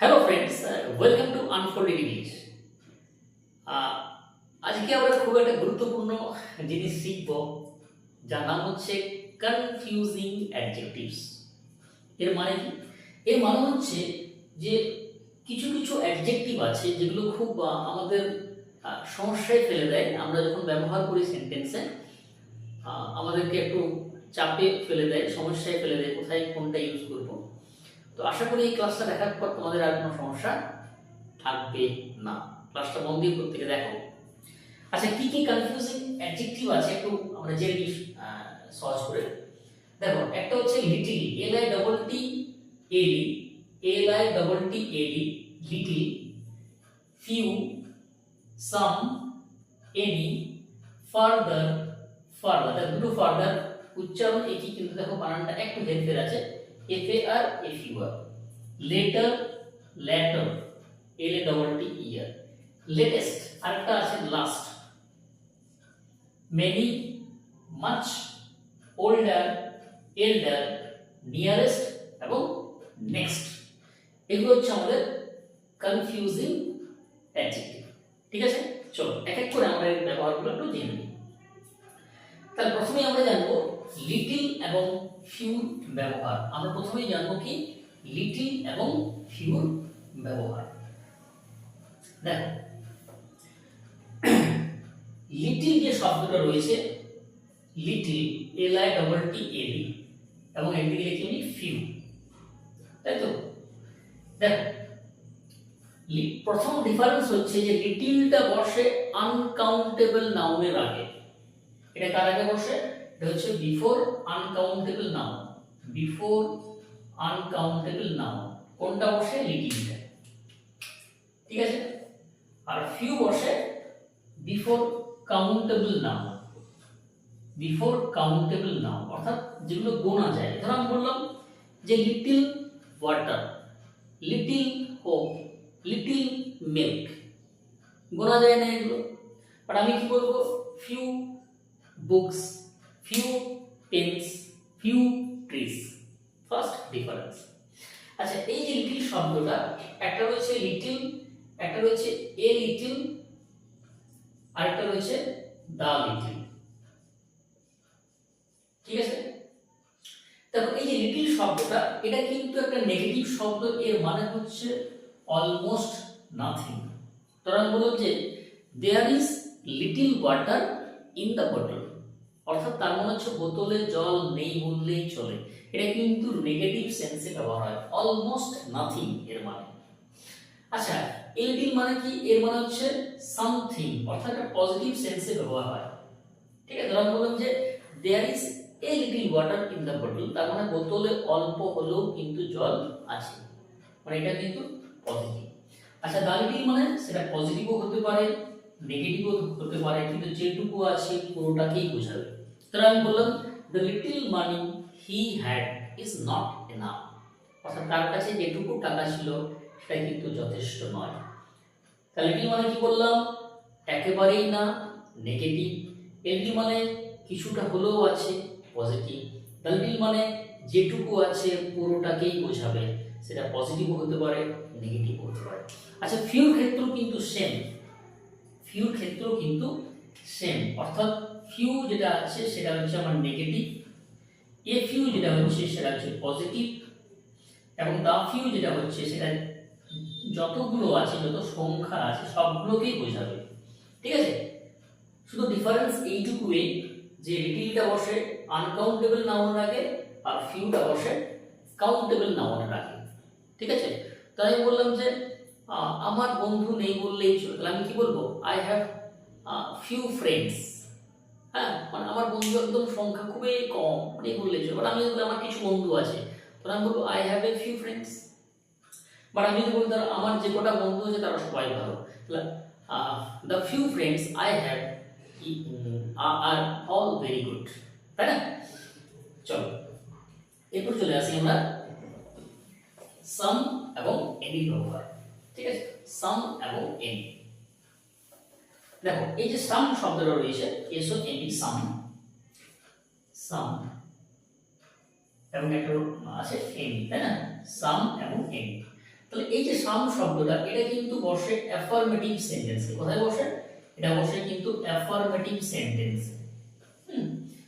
Hello friends welcome to unfolded English আজকে আমরা খুব একটা গুরুত্বপূর্ণ জিনিস শিখব যার নাম হচ্ছে কনফিউজিং অ্যাডজেক্টিভস এর মানে কি? এর মানে হচ্ছে যে কিছু কিছু অ্যাডজেক্টিভ আছে যেগুলো খুব আমাদের সমস্যায় ফেলে দেয়। আমরা যখন ব্যবহার করি সেন্টেন্সে আমাদেরকে একটু চাপে ফেলে দেয়, সমস্যায় ফেলে দেয়, কোথায় কোনটা ইউজ করব। তো আশা করি এই ক্লাসটা দেখার পর তোমাদের আর কোনো সমস্যা থাকবে না। ক্লাসটা মন দিয়ে প্রত্যেকে দেখো। আচ্ছা কি কি কনফিউজিং অ্যাডজেক্টিভ আছে একটু আমরা জেনে নিই সহজ করে। দেখো, একটা হচ্ছে little L I double T L E L I double T L E little few some any farther farther দুটো ফার্দার উচ্চারণ একই, কিন্তু দেখো বানানটা একটু হেরফের আছে। আর F U R letter later L A double T E R latest আরেকটা আছে last many much older elder nearest এবং নেক্সট এগুলো হচ্ছে আমাদের কনফিউজিং অ্যাডজেক্টিভ ঠিক আছে? চলো, এক এক করে আমরা এর ব্যবহারগুলো একটু জেনে নিই। তাহলে প্রথমেই আমরা জানব লিটিল এবং ফিউর ব্যবহার। আমরা প্রথমেই জানব কি? লিটিল এবং ফিউর ব্যবহার। দেখো লিটিল যে শব্দটা রয়েছে little L I double T L এবং একদিকে লিখে নিই ফিউ তাই তো? দেখো প্রথম ডিফারেন্স হচ্ছে যে লিটিলটা বসে আনকাউন্টেবল নাউনের আগে। এটা কার আগে বসে? এটা হচ্ছে before uncountable noun before uncountable noun কোনটা বসে? লিটিলটা ঠিক আছে? আর ফিউ বসে? Before countable noun before countable noun অর্থাৎ যেগুলো গোনা যায়। ধর আমি বললাম যে little water little hope little milk গোনা যায় না এগুলো। বাট আমি কি বলব? Few books few pens few trees first difference আচ্ছা এই যে লিটিল শব্দটা, একটা রয়েছে লিটিল একটা রয়েছে এ লিটিল আরেকটা রয়েছে দা লিটিল ঠিক আছে? দেখো, এই যে লিটিল শব্দটা, এটা কিন্তু একটা নেগেটিভ শব্দ, এর মানে হচ্ছে অলমোস্ট নাথিং তোরা বললাম যে there is little water in the bottle অর্থাৎ তার মানে হচ্ছে বোতলে জল নেই বললেই চলে। এটা কিন্তু নেগেটিভ সেন্সে ব্যবহার হয়। অলমোস্ট নাথিং এর মানে। আচ্ছা এলটিল মানে কি? এর মানে হচ্ছে সামথিং অর্থাৎ একটা পজিটিভ সেন্সে ব্যবহার হয়। ঠিক আছে? ধরুন বললাম যে there is a little water in the bottle তার মানে বোতলে অল্প হলেও কিন্তু জল আছে। মানে এটা কিন্তু পজিটিভ আচ্ছা দা লিটিল মানে সেটা পজিটিভও হতে পারে নেগেটিভও হতে পারে, কিন্তু যেটুকু আছে পুরোটাকেই বোঝাবে। তাহলে আমি বললাম the little money he had is not enough অর্থাৎ তার কাছে যেটুকু টাকা ছিল সেটা কিন্তু যথেষ্ট নয়। তাহলে মানে কি বললাম? একেবারেই না নেগেটিভ এলটি মানে কিছুটা হলেও আছে পজিটিভ লিটিল মানে যেটুকু আছে, পুরোটাকেই বোঝাবে। সেটা পজিটিভও হতে পারে নেগেটিভও হতে পারে। আচ্ছা ফিউর ক্ষেত্রেও কিন্তু সেম ফিউর ক্ষেত্রেও কিন্তু সেম অর্থাৎ ফিউ যেটা আছে, সেটা হচ্ছে আমার নেগেটিভ এ ফিউ যেটা হচ্ছে, সেটা হচ্ছে পজিটিভ এবং দা ফিউ যেটা হচ্ছে, সেটা যতগুলো আছে, যত সংখ্যা আছে, সবগুলোকেই বোঝাবে। ঠিক আছে? শুধু ডিফারেন্স এইটুকুই, যে লিটিলটা বসে আনকাউন্টেবল নাউনের রাখে, আর ফিউটা বসে কাউন্টেবল নাউনের রাখে। ঠিক আছে? তাই আমি বললাম যে আমার বন্ধু নেই বললেই চলে। আমি কি বলব? আই হ্যাভ ফিউ ফ্রেন্ডস হ্যাঁ মানে আমার বন্ধু একদম সংখ্যা খুবই কম নেই বললেই চলে আমি যদি আমার কিছু বন্ধু আছে তাহলে আমি বলব I have a few friends but আমি যদি বলি ধরো আমার যে কটা বন্ধু আছে, তারা সবাই ভালো। The few friends I have are all very good তাই না? চলো, এরপর চলে আসি আমরা। সাম এবং এনি ব্যবহার ঠিক আছে? সাম এবং এনি দেখো, এই যে সাম শব্দটা রয়েছে, এসো এনি সাম। সাম এবং একটা আছে এনি তাই না? সাম এবং এনি তাহলে এই যে সাম শব্দটা, এটা কিন্তু বসে অ্যাফার্মেটিভ সেন্টেন্সে কোথায় বসে? এটা বসে কিন্তু অ্যাফার্মেটিভ সেন্টেন্সে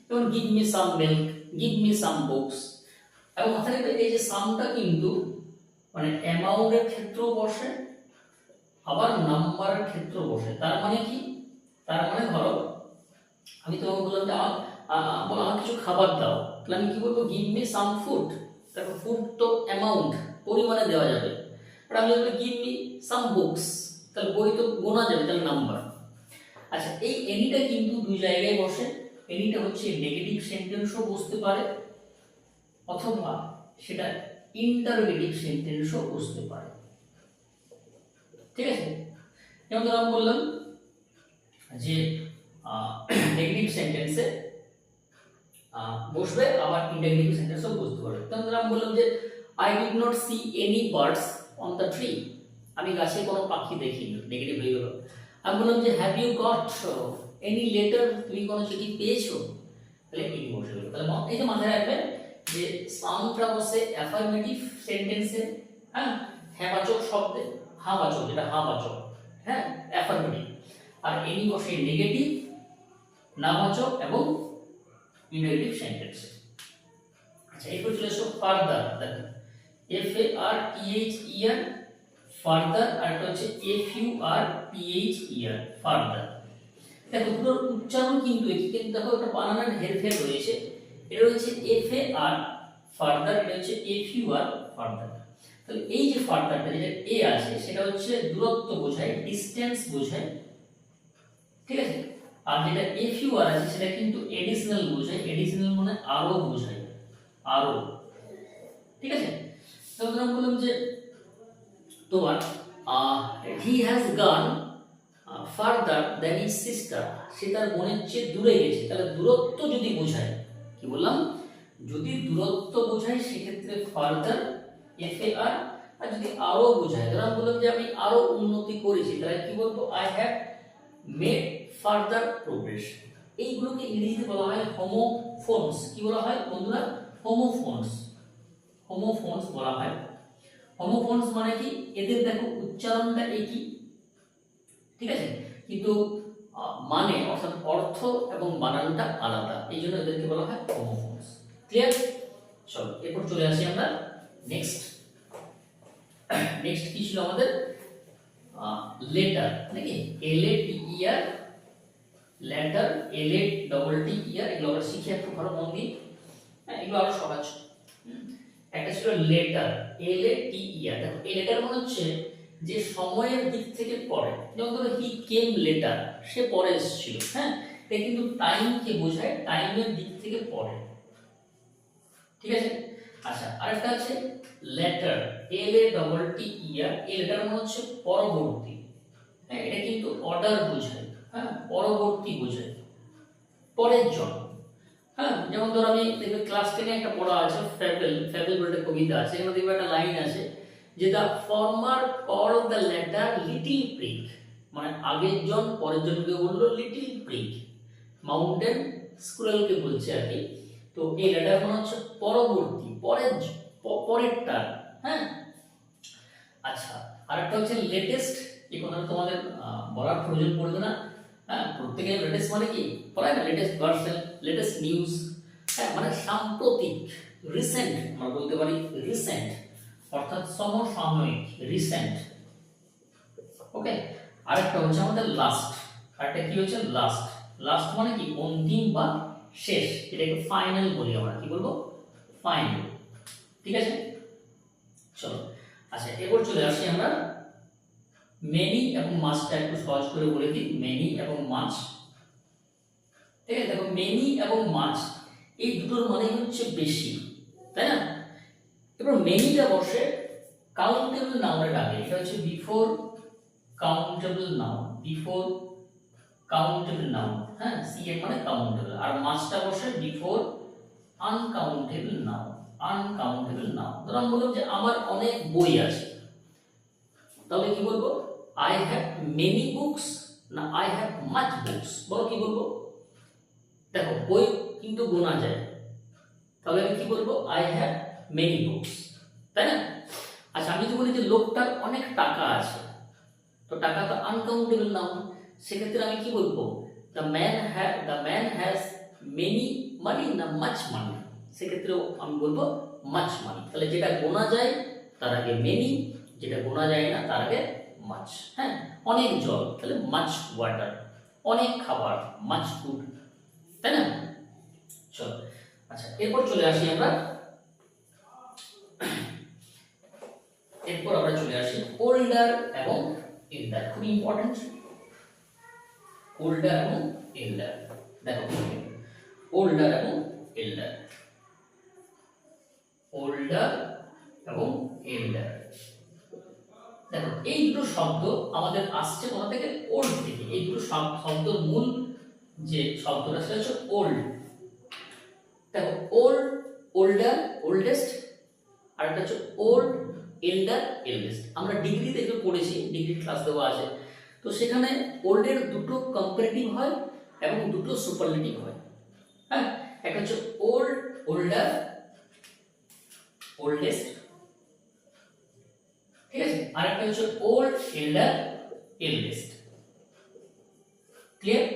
যেমন give me some milk give me some books এবং মাথায় এই যে সামটা কিন্তু মানে অ্যামাউন্টের ক্ষেত্রেও বসে আবার নাম্বারের ক্ষেত্রেও বসে। তার মানে কি? তার মানে ধরো, আমি তোমাকে বললাম যে আমার, আ- বলো আমাকে কিছু খাবার দাও। তাহলে আমি কি বলব? গিভ মি সাম ফুড তারপর ফুড তো অ্যামাউন্ট পরিমাণে দেওয়া যাবে। আর আমি বলব গিভ মি সাম বুকস তাহলে বই তো গোনা যাবে, তাহলে নাম্বার আচ্ছা এই এনিটা কিন্তু দুই জায়গায় বসে। এনিটা হচ্ছে নেগেটিভ সেন্টেন্সও বসতে পারে, অথবা সেটা ইন্টারোগেটিভ সেন্টেন্সও বসতে পারে। ঠিক আছে? যেমন ধরো আমি বললাম যে নেগেটিভ সেন্টেন্সে বসবে, আবার ইন্টারোগেটিভ সেন্টেন্সও বসতে পারবে। যেমন ধরো আমি বললাম যে I did not see any birds on the tree আমি গাছে কোনো পাখি দেখিনি। নেগেটিভ হয়ে গেল। আমি বললাম যে have you got any letter তুমি কোনো চিঠি পেয়েছ? তাহলে এই বসে গেল। তাহলে এই যে মাথায় রাখবেন যে সাউন্ডটা বসে অ্যাফার্মেটিভ সেন্টেন্সে হ্যাঁ? হ্যাঁবাচক শব্দে। হাবাচক যেটা হাবাচক হ্যাঁ? অ্যাফার্মেটিভ আর এনি বসে নেগেটিভ নাবাচক এবং ইন্টারেটিভ সেন্টেন্সে আচ্ছা এরপর চলে এসো ফার্দার দেখো F A R T H E R farther আর একটা হচ্ছে F U R T H E R further দেখো দুটোর উচ্চারণ কিন্তু একই, কিন্তু দেখো, একটা বানানের হেরফের রয়েছে। এটা হচ্ছে এফ এ আর ফার্দার এটা হচ্ছে এফ ইউ আর ফার্দার তাহলে এই যে ফার্দারটা যেটা এ আছে, সেটা হচ্ছে দূরত্ব বোঝায় ডিসটেন্স বোঝায়, ঠিক আছে? আর যেটা এফ ইউ আর আছে, সেটা কিন্তু এডিশনাল বোঝায় এডিশনাল মানে আরও বোঝায়, আরও, ঠিক আছে? তাহলে আমি বললাম যে তোমার he has gone farther than his sister সে তার বোনের চেয়ে দূরে গেছে, তাহলে দূরত্ব যদি বোঝায়, কি বললাম? যদি দূরত্ব বোঝায়, সেক্ষেত্রে ফার্দার এফ এ আর যদি আরও বোঝায় ধরো আমি বললাম যে আমি আরও উন্নতি করেছি, তাহলে কি বলব I have made further progress এইগুলোকে ইংরেজিতে বলা হয় হোমোফোনস কি বলা হয় বন্ধুরা? হোমোফোনস হোমোফোনস বলা হয়। হোমোফোনস মানে কি? এদের দেখো, উচ্চারণটা একই। ঠিক আছে? কিন্তু মানে অর্থাৎ অর্থ এবং বানানটা আলাদা। এই জন্য এদেরকে বলা হয় হোমোফোনস ক্লিয়ার চলো, এরপর চলে আসি আমরা নেক্সট নেক্সট কি ছিল আমাদের? লেটার নাকি? এল এ টি E R letter L A double T E আর এগুলো আমরা শিখে একটু ভালো মন দিই। হ্যাঁ এগুলো আরও সহজ। একটা ছিল লেটার এল এ টি ই আর দেখো, এই লেটার মানে হচ্ছে যে সময়ের দিক থেকে পরে। যেমন ধরো হি কেম লেটার সে পরে এসেছিল হ্যাঁ? এটা কিন্তু টাইমকে বোঝায় টাইমের দিক থেকে পরে। ঠিক আছে? আচ্ছা আরেকটা আছে latter L A double T E আর এই লেটার মানে হচ্ছে পরবর্তী। হ্যাঁ এটা কিন্তু অর্ডার বোঝায় হ্যাঁ পরবর্তী বোঝায়। পরের জন। হ্যাঁ যেমন ধর আমি দেখবে ক্লাস টেনে একটা পড়া আছে ফ্যাবেল ফ্যাবেল বলে একটা কবিতা আছে, এখানে দেখবে একটা লাইন আছে, যে the former call the latter little prick মানে আগের জন, পরের জনকে বলল লিটিল প্রিক মাউন্টেন স্কুরেলকে বলছে আর কি। তো এই লেটার মানে হচ্ছে পরবর্তী। পরের পরেরটা। হ্যাঁ? আচ্ছা আরেকটা হচ্ছে লেটেস্ট এই কথাটা তোমাদের বলার প্রয়োজন পড়বে না। হ্যাঁ প্রত্যেকের লেটেস্ট মানে কি? পড়ায় না লেটেস্ট ভার্সন লেটেস্ট নিউজ হ্যাঁ মানে সাম্প্রতিক রিসেন্ট আমরা বলতে পারি রিসেন্ট অর্থাৎ সমসাময়িক রিসেন্ট ওকে আরেকটা হচ্ছে আমাদের লাস্ট আরেকটা কি হচ্ছে? লাস্ট লাস্ট মানে কি? অন্তিম বা শেষ। এটাকে ফাইনাল বলি আমরা। কি বলব? ফাইনাল ঠিক আছে? চলো। আচ্ছা এরপর চলে আসি আমরা। মেনি এবং মাছটা একটু সহজ করে বলে দিই। মেনি এবং মাছ ঠিক আছে? দেখো মেনি এবং মাছ এই দুটোর মানে হচ্ছে বেশি, তাই না? এবার মেনিটা বসে কাউন্টেবল নাউনের আগে এটা হচ্ছে before countable noun before countable noun হ্যাঁ? সিএম মানে কাউন্টেবল আর মাছটা বসে before uncountable noun uncountable noun ধরো আমি বললাম যে আমার অনেক বই আছে। তাহলে কি বলব? আই হ্যাভ মেনি বুকস না আই হ্যাভ মাচ বুকস বলো কি বলব? দেখো, বই কিন্তু গোনা যায়। তাহলে আমি কি বলব? আই হ্যাভ মেনি বুকস তাই না? আচ্ছা আমি যদি বলি যে লোকটার অনেক টাকা আছে, তো টাকা তো আনকাউন্টেবল নাউন সেক্ষেত্রে আমি কি বলব? The man have the man has many money না মাছ মানি সেক্ষেত্রেও আমি বলব মাছ মানি তাহলে যেটা গোনা যায়, তার আগে মেনি যেটা গোনা যায় না, তার আগে মাছ হ্যাঁ? অনেক জল, তাহলে মাছ ওয়াটার অনেক খাবার মাছ ফুড তাই না? চলো আচ্ছা এরপর চলে আসি আমরা। এরপর আমরা চলে আসি ওল্ডার এবং এল্ডার খুব ইম্পর্টেন্ট ওল্ডার এবং এল্ডার দেখো ওল্ডার এবং এল্ডার ওল্ডার এবং এল্ডার দেখো, এই দুটো শব্দ আমাদের আসছে কোথা থেকে? ওল্ড থেকে। এই দুটো শব- শব্দর মূল যে শব্দটা, সেটা হচ্ছে ওল্ড দেখো ওল্ড ওল্ডার ওল্ডেস্ট আর একটা হচ্ছে ওল্ড এল্ডার এল্ডেস্ট আমরা ডিগ্রিতে একটু পড়েছি ডিগ্রি ক্লাস দেওয়া আছে। তো সেখানে ওল্ডের দুটো কম্পারেটিভ হয় এবং দুটো সুপারলেটিভ হয়। হ্যাঁ? একটা হচ্ছে ওল্ড ওল্ডার ওল্ডেস্ট ঠিক আছে আর একটা হচ্ছে ওল্ড এল্ডার এল্ডেস্ট ক্লিয়ার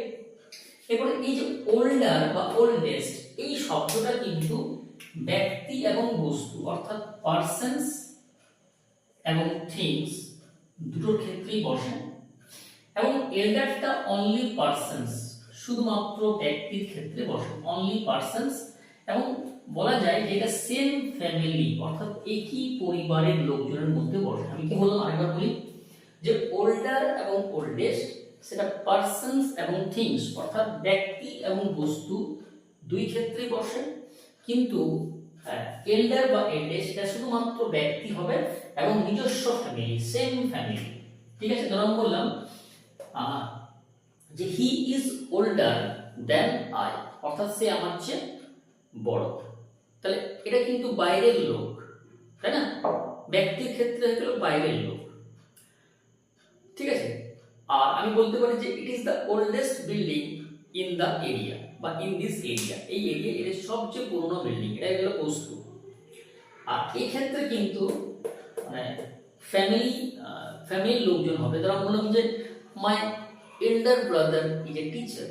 এরপরে এই যে ওল্ডার বা ওল্ডেস্ট এই শব্দটা কিন্তু ব্যক্তি এবং বস্তু, অর্থাৎ পার্সনস এবং থিংস দুটোর ক্ষেত্রেই বসে। এবং এল্ডারটা অনলি পার্সনস শুধুমাত্র ব্যক্তির ক্ষেত্রে বসে। অনলি পার্সনস এবং বলা যায় যে এটা সেম ফ্যামিলি অর্থাৎ একই পরিবারের লোকজনের মধ্যে বসে। আমি কি বললাম আরেকবার বলি? যে ওল্ডার এবং ওল্ডেস্ট সেটা পার্সনস এবং থিংস অর্থাৎ ব্যক্তি এবং বস্তু দুই ক্ষেত্রে বসে। কিন্তু এল্ডার বা এল্ডেস্ট এটা শুধুমাত্র ব্যক্তি হবে এবং নিজস্ব ফ্যামিলি সেম ফ্যামিলি ঠিক আছে? ধরুন বললাম যে he is older than I অর্থাৎ সে আমার চেয়ে বড়। তাহলে এটা কিন্তু বাইরের লোক, তাই না? ব্যক্তির ক্ষেত্রে হয়ে গেল বাইরের লোক। ঠিক আছে? আর আমি বলতে পারি যে it is the oldest building in the area বা ইন দিস এরিয়া এই এরিয়া এটা সবচেয়ে পুরনো বিল্ডিং এটা গেল বস্তু। আর এই ক্ষেত্রে কিন্তু মানে ফ্যামিলি ফ্যামিলির লোকজন হবে, তারা বললাম যে my elder brother is a teacher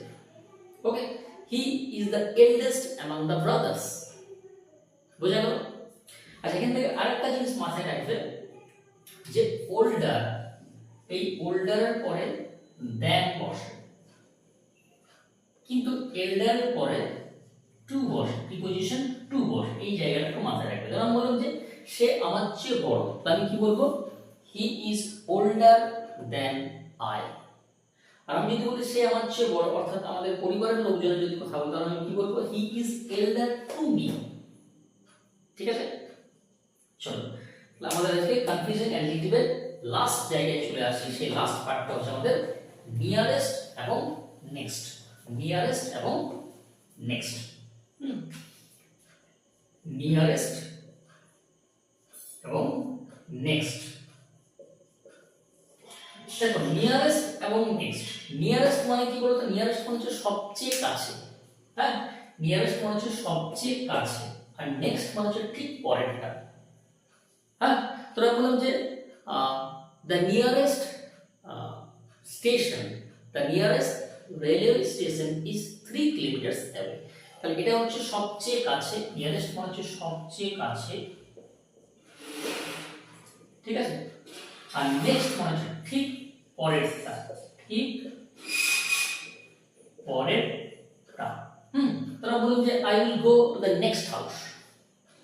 okay he is the eldest among the brothers বোঝা গেল আচ্ছা এখান থেকে আরেকটা জিনিস মাথায় রাখবে, যে ওল্ডার এই ওল্ডারের পরে দেন বসে। কিন্তু এল্ডারের পরে টু বসে প্রিপোজিশন টু বসে, এই জায়গাটা একটু মাথায় রাখবে। যেমন বললাম যে সে আমার চেয়ে বড় আমি কি বলব? He is older than I আর আমি যদি বলি সে আমার চেয়ে বড়, অর্থাৎ আমাদের পরিবারের লোকজনের যদি কথা বলি, তাহলে আমি কি বলব? He is elder to me ঠিক আছে? চলো। আমাদের আজকে কনফিউশন অ্যাডজেক্টিভের লাস্ট জায়গায় চলে আসি সেই লাস্ট পার্টটা হচ্ছে আমাদের নিয়ারেস্ট এবং নেক্সট নিয়ারেস্ট এবং নেক্সট নিয়ারেস্ট এবং নেক্সট দেখো নিয়ারেস্ট এবং নেক্সট নিয়ারেস্ট মানে কি বলতো? নিয়ারেস্ট মানে হচ্ছে সবচেয়ে কাছে। হ্যাঁ? নিয়ারেস্ট মানে হচ্ছে সবচেয়ে কাছে। আর নেক্সট মানে হচ্ছে ঠিক পরেরটা হ্যাঁ তোরা বললাম যে the nearest station the nearest railway station is three kilometres away তাহলে এটা হচ্ছে সবচেয়ে কাছে নিয়ারেস্ট মানে হচ্ছে সবচেয়ে কাছে। ঠিক আছে? আর নেক্সট মানে হচ্ছে ঠিক পরেরটা ঠিক পরেরটা হুম, তারা বলুন যে I will go the next house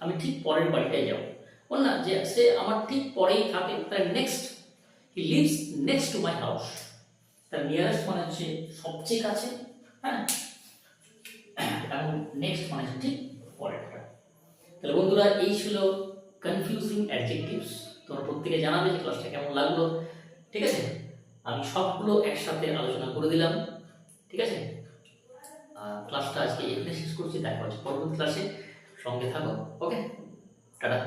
আমি ঠিক পরের বাড়িটায় যাব। বল না যে, সে আমার ঠিক পরেই থাকে, তার next he lives next to my house তার নিয়ারেস্ট মানে হচ্ছে সবচেয়ে কাছে হ্যাঁ? এবং নেক্সট মানে হচ্ছে ঠিক পরেরটা। তাহলে বন্ধুরা, এই ছিল কনফিউজিং অ্যাডজেক্টিভস তোমরা প্রত্যেকে জানাবে যে ক্লাসটা কেমন লাগল। ঠিক আছে? আমি সবগুলো একসাথে আলোচনা করে দিলাম। ঠিক আছে? ক্লাসটা আজকে এখানে শেষ করছি দেখা হচ্ছে পরবর্তী ক্লাসে সঙ্গে থাকো ওকে টাটা।